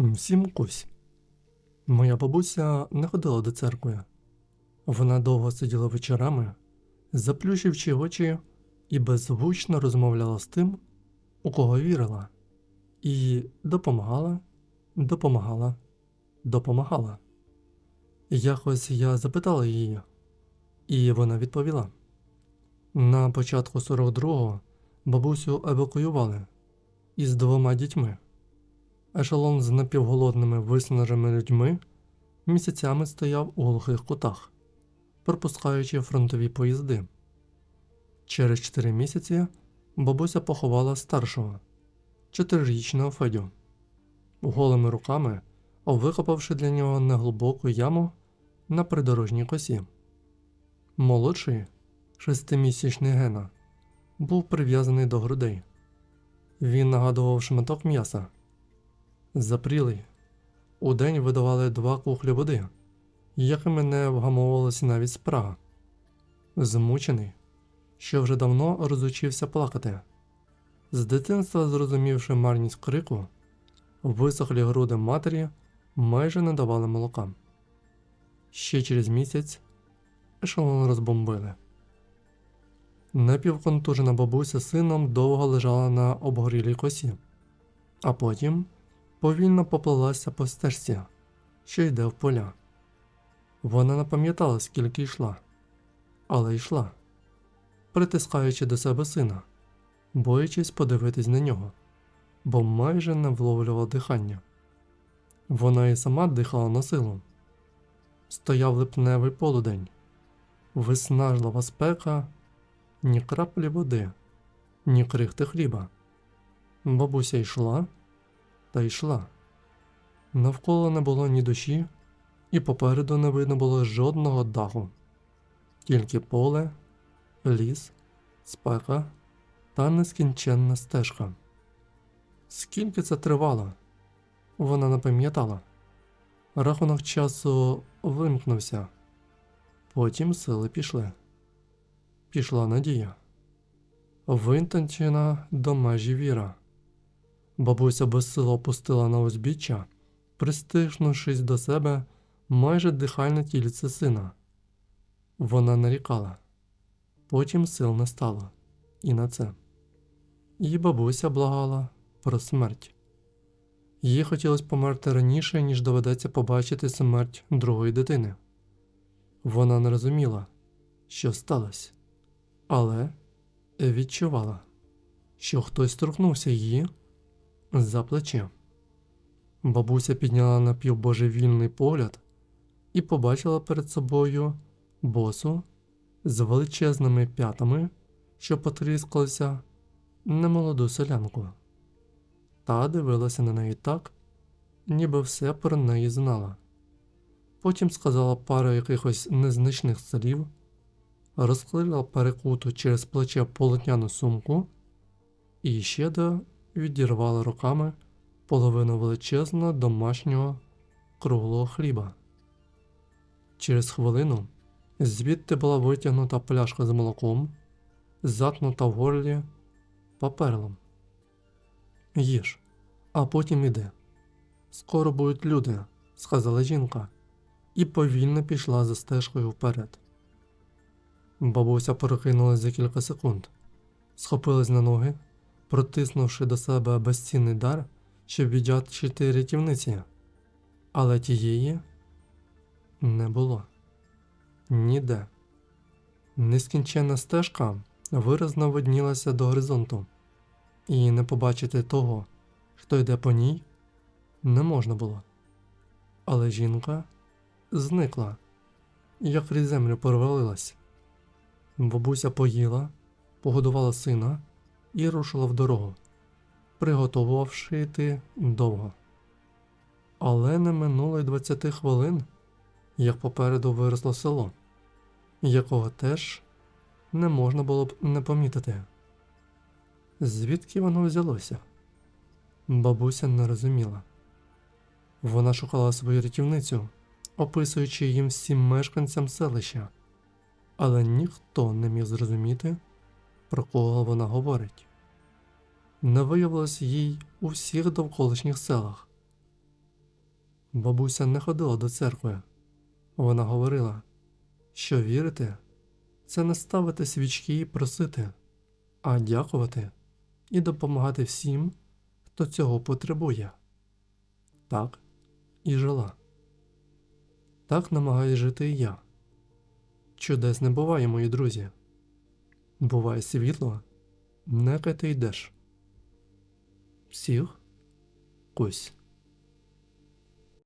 Всім кусь. Моя бабуся не ходила до церкви. Вона довго сиділа вечорами, заплющивши очі і безгучно розмовляла з тим, у кого вірила, і допомагала, допомагала, допомагала. Якось я запитала її, і вона відповіла: на початку 42-го бабусю евакуювали із двома дітьми. Ешелон з напівголодними виснаженими людьми місяцями стояв у глухих кутах, пропускаючи фронтові поїзди. Через чотири місяці бабуся поховала старшого, чотирирічного Федю, голими руками викопавши для нього неглибоку яму на придорожній косі. Молодший, шестимісячний Гена, був прив'язаний до грудей. Він нагадував шматок м'яса. Запрілий. Удень видавали два кухлі води, якими не вгамовувалася навіть спрага. Змучений, що вже давно розучився плакати. З дитинства, зрозумівши марність крику, висохлі груди матері майже не давали молока. Ще через місяць ешелон розбомбили. Напівконтужена бабуся сином довго лежала на обгорілій косі, а потім повільно поплелася по стежці, що йде в поля. Вона не пам'ятала, скільки йшла, але йшла, притискаючи до себе сина, боячись подивитись на нього, бо майже не вловлювала дихання. Вона і сама дихала на силу. Стояв липневий полудень, виснажлива спека, ні краплі води, ні крихти хліба. Бабуся йшла та йшла. Навколо не було ні душі, і попереду не видно було жодного даху, тільки поле, ліс, спека та нескінченна стежка. Скільки це тривало? Вона не пам'ятала. Рахунок часу вимкнувся. Потім сили пішли. Пішла надія. Винтончена до межі віра. Бабуся безсило опустила на узбіччя, пристигнувшись до себе майже дихальне тільце сина. Вона нарікала. Потім сил не стало. І на це. Її бабуся благала про смерть. Їй хотілося померти раніше, ніж доведеться побачити смерть другої дитини. Вона не розуміла, що сталося, але відчувала, що хтось торкнувся її за плече. Бабуся підняла напівбожевільний погляд і побачила перед собою босу з величезними п'ятами, що потріскалися немолоду селянку. Та дивилася на неї так, ніби все про неї знала. Потім сказала пару якихось незначних слів, розклеїла перекуту через плече полотняну сумку і ще відірвала руками половину величезного домашнього круглого хліба. Через хвилину звідти була витягнута пляшка з молоком, затнута в горлі паперлом. Їж, а потім іди. Скоро будуть люди, сказала жінка, і повільно пішла за стежкою вперед. Бабуся перекинулась за кілька секунд, схопилась на ноги, протиснувши до себе безцінний дар, щоб віддячити рятівниці, але тієї не було ніде. Нескінченна стежка виразно виднілася до горизонту і не побачити того, хто йде по ній, не можна було. Але жінка зникла, як крізь землю провалилась. Бабуся поїла, погодувала сина і рушила в дорогу, приготувавши йти довго. Але не минуло й 20 хвилин, як попереду виросло село, якого теж не можна було б не помітити. Звідки воно взялося? Бабуся не розуміла. Вона шукала свою рятівницю, описуючи їм всім мешканцям селища, але ніхто не міг зрозуміти, про кого вона говорить. Не виявилось їй у всіх довколишніх селах. Бабуся не ходила до церкви. Вона говорила, що вірити це не ставити свічки і просити, а дякувати і допомагати всім, хто цього потребує. Так і жила. Так намагаюсь жити і я. Чудес не буває, мої друзі. Буває світло, некай ти йдеш. Всіх кусь.